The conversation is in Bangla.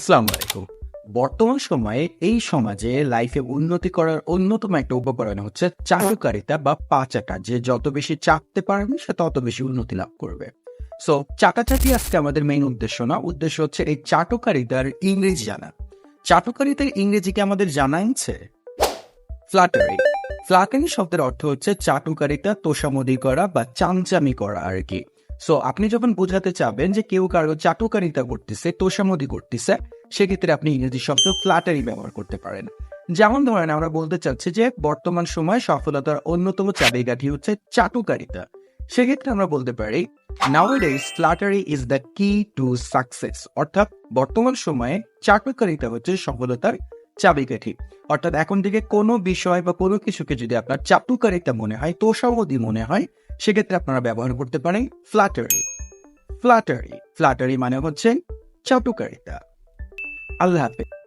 আসসালামু আলাইকুম। বর্তমান সময়ে এই সমাজে লাইফে উন্নতি করার অন্যতম একটা উপকরণ হচ্ছে চাটুকারিতা বা পাচাটা। যে যত বেশি চাটতে পারবে, সে তত বেশি উন্নতি লাভ করবে। সো চাটাচাটি আজকে আমাদের মেইন উদ্দেশ্য না, উদ্দেশ্য হচ্ছে এই চাটুকারিতার ইংরেজি জানা। চাটুকারিতার ইংরেজি কি আমাদের জানা আছে? ফ্ল্যাটারি ফ্ল্যাটারি শব্দের অর্থ হচ্ছে চাটুকারিতা, তোষামদি করা বা চামচামি করা আর কি। সো আপনি যখন বোঝাতে চাবেন যে কেউ কারও চাটুকারিতা করতেছে তোষামদি করতেছে সেক্ষেত্রে আপনি ইংরেজি শব্দ ফ্ল্যাটারি ব্যবহার করতে পারেন। যেমন ধরেন আমরা বলতে চাচ্ছি যে বর্তমান সময় সফলতার অন্যতম চাবিকাঠি হচ্ছে চাটুকারিতা। সেক্ষেত্রে আমরা বলতে পারি nowadays flattery is the key to success অর্থাৎ বর্তমান সময়ে চাটুকারিতা হচ্ছে সফলতার চাবিকাঠি অর্থাৎ এখন থেকে কোনো বিষয় বা কোনো কিছুকে যদি আপনার চাটুকারিতা মনে হয়, তোষামদি মনে হয়, সেক্ষেত্রে আপনারা ব্যবহার করতে পারেন ফ্ল্যাটারি ফ্ল্যাটারি ফ্ল্যাটারি মানে হচ্ছে চাটুকারিতা। আল্লাহ হাফেজ।